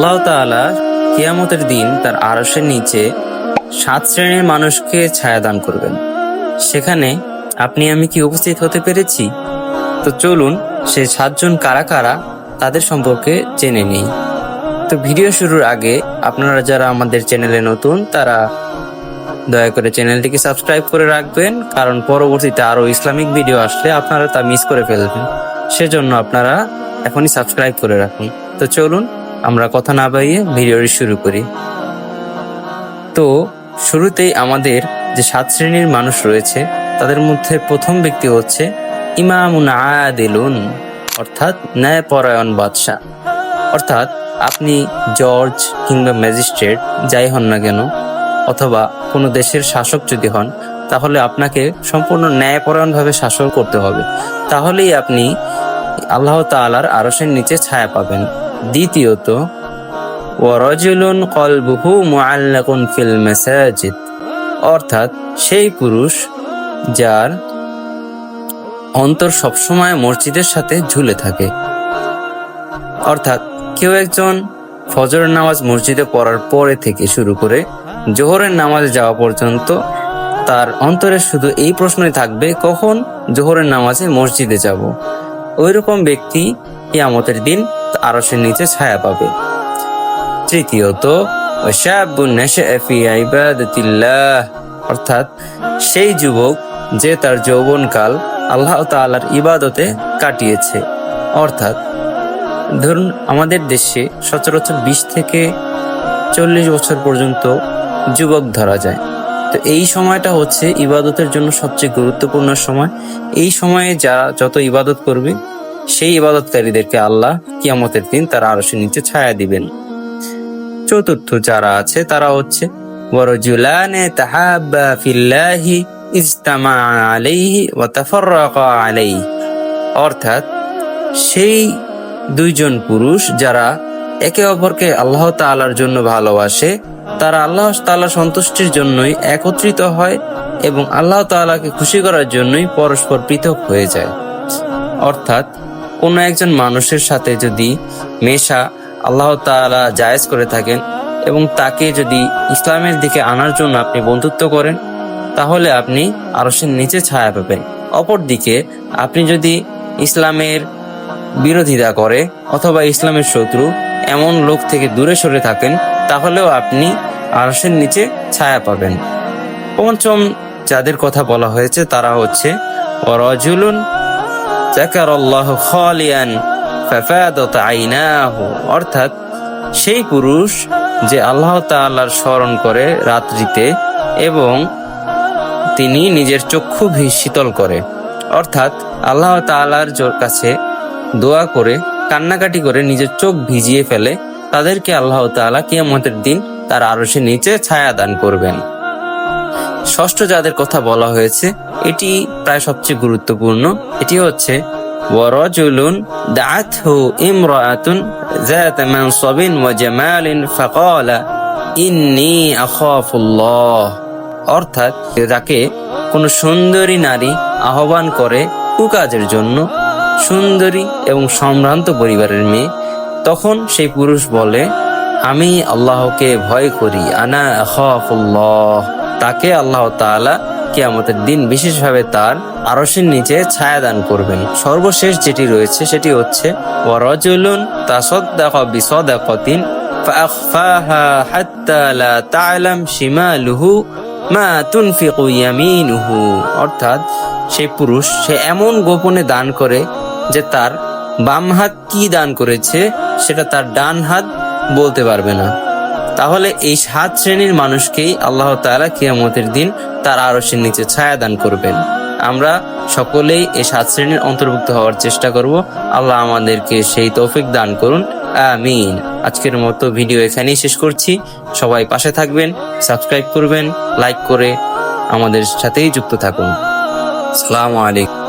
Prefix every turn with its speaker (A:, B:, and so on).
A: আল্লাহ তাআলা কিয়ামতের দিন তার আরশের নিচে সাত শ্রেণির মানুষকে ছায়া দান করবেন। সেখানে আপনি আমি কি উপস্থিত হতে পেরেছি? তো চলুন সে সাতজন কারা কারা তাদের সম্পর্কে জেনে নেই। তো ভিডিও শুরুর আগে আপনারা যারা আমাদের চ্যানেলে নতুন, তারা দয়া করে চ্যানেলটিকে সাবস্ক্রাইব করে রাখবেন, কারণ পরবর্তীতে আরও ইসলামিক ভিডিও আসলে আপনারা তা মিস করে ফেলবেন। সেজন্য আপনারা এখনই সাবস্ক্রাইব করে রাখুন। তো চলুন আমরা কথা না বাড়িয়ে ভিডিওটি শুরু করি। তো, শুরুতেই আমাদের যে সাত শ্রেণির মানুষ রয়েছে, তাদের মধ্যে প্রথম ব্যক্তি হচ্ছে ইমামুন আদিলুন, অর্থাৎ ন্যায়পরায়ণ বাদশাহ। অর্থাৎ আপনি জর্জ কিংবা ম্যাজিস্ট্রেট, যাই হন না কেন, অথবা কোনো দেশের শাসক যদি হন, তাহলে আপনাকে সম্পূর্ণ ন্যায়পরায়ণভাবে শাসন করতে হবে। তাহলেই আপনি আল্লাহ তাআলার আরশের নিচে ছায়া পাবেন। দ্বিতীয়ত, ওয়ারজুলুন কলবুহু মুআল্লাকুন ফিল মাসাজিদ, অর্থাৎ সেই পুরুষ যার অন্তর সবসময় মসজিদের সাথে ঝুলে থাকে। অর্থাৎ কেউ একজন ফজরের নামাজ মসজিদে পড়ার পরে থেকে শুরু করে জোহরের নামাজে যাওয়া পর্যন্ত তার অন্তরে শুধু এই প্রশ্নই থাকবে, কখন জোহরের নামাজে মসজিদে যাব? ওইরকম ব্যক্তি কিয়ামতের দিন আরশের নিচে ছায়া পাবে। তৃতীয়ত অর্থাৎ সেই যুবক যে তার যৌবনকাল আল্লাহ তাআলার ইবাদতে কাটিয়েছে। অর্থাৎ, ধরুন আমাদের দেশে সচরাচর বিশ থেকে চল্লিশ বছর পর্যন্ত যুবক ধরা যায়। তো এই সময়টা হচ্ছে ইবাদতের জন্য সবচেয়ে গুরুত্বপূর্ণ সময়। এই সময়ে যারা যত ইবাদত করবে সেই ইবাদতকারীদেরকে আল্লাহ কিয়ামতের দিন তার আরশের নিচে ছায়া দিবেন। চতুর্থ যারা আছে, তারা হচ্ছে, ওয়ারজুলানে তাহাব্বা ফিল্লাহি ইজতামা আলাইহি ওয়া তাফাররাকা আলাইহি। অর্থাৎ, সেই দুইজন পুরুষ যারা একে অপরকে আল্লাহ তাআলার জন্য ভালোবাসে, তারা আল্লাহ তাআলা সন্তুষ্টির জন্যই একত্রিত হয় এবং আল্লাহ তাআলাকে খুশি করার জন্যই পরস্পর পৃথক হয়ে যায়। অর্থাৎ কোনো একজন মানুষের সাথে যদি মেশা আল্লাহ তাআলা জায়েজ করে থাকেন এবং তাকে যদি ইসলামের দিকে আনার জন্য আপনি বন্ধুত্ব করেন, তাহলে আপনি আরশের নিচে ছায়া পাবেন। অপরদিকে, আপনি যদি ইসলামের বিরোধিতা করে অথবা ইসলামের শত্রু এমন লোক থেকে দূরে সরে থাকেন, তাহলেও আপনি আরশের নিচে ছায়া পাবেন। পঞ্চম যাদের কথা বলা হয়েছে, তারা হচ্ছে ওয়ারাজুলুন যাকারাল্লাহু খালিয়ান, ফাফাদাত আইনাহু। অর্থাৎ সেই পুরুষ যে আল্লাহ তাআলার স্মরণ করে রাত্রিতে এবং তিনি নিজের চক্ষু শীতল করে। অর্থাৎ আল্লাহ তাআলার জোর কাছে দোয়া করে, কান্নাকাটি করে নিজের চোখ ভিজিয়ে ফেলে, তাদেরকে আল্লাহ তাআলা কিয়ামতের দিন তার আরশের নিচে ছায়া দান করবেন। ষষ্ঠ যাদের কথা বলা হয়েছে, এটি প্রায় সবচেয়ে গুরুত্বপূর্ণ। এটি হচ্ছে, ওয়ারাজুলুন দাআতহু ইমরাআতুন যাত মানসাবিন ওয়া জামালিন ফাকালা, ইন্নী আখাফুল্লাহ। অর্থাৎ, যাকে কোন সুন্দরী নারী আহ্বান করে কুকাজের জন্য, সুন্দরী এবং সম্ভ্রান্ত পরিবারের মেয়ে, তখন সেই পুরুষ বলে, আমি আল্লাহকে ভয় করি, আনা আখাফুল্লাহ। তাকে আল্লাহ তাআলা কিয়ামতের দিন বিশেষভাবে তার আরশের নিচে ছায়া দান করবেন সর্বশেষ যেটি রয়েছে সেটি হচ্ছে ওয়ারাজুলুন তাসাদদাকা বিসাদাকাতিন فأخفاها حتى لا تعلم شماله মা তুনফিকু ইয়ামিনুহু অর্থাৎ সেই পুরুষ সে এমন গোপনে দান করে যে তার বাম হাত কি দান করেছে সেটা তার ডান হাত বলতে পারবে না তাহলে এই সাত শ্রেণির মানুষকেই আল্লাহ তাআলা কিয়ামতের দিন তার আরশের নিচে ছায়া দান করবেন। আমরা সকলেই এই সাত শ্রেণির অন্তর্ভুক্ত হওয়ার চেষ্টা করব। আল্লাহ আমাদেরকে সেই তৌফিক দান করুন। আমিন। আজকের মতো ভিডিও এখানেই শেষ করছি। সবাই পাশে থাকবেন, সাবস্ক্রাইব করবেন, লাইক করে আমাদের সাথেই যুক্ত থাকুন। সালামু আলাইকুম।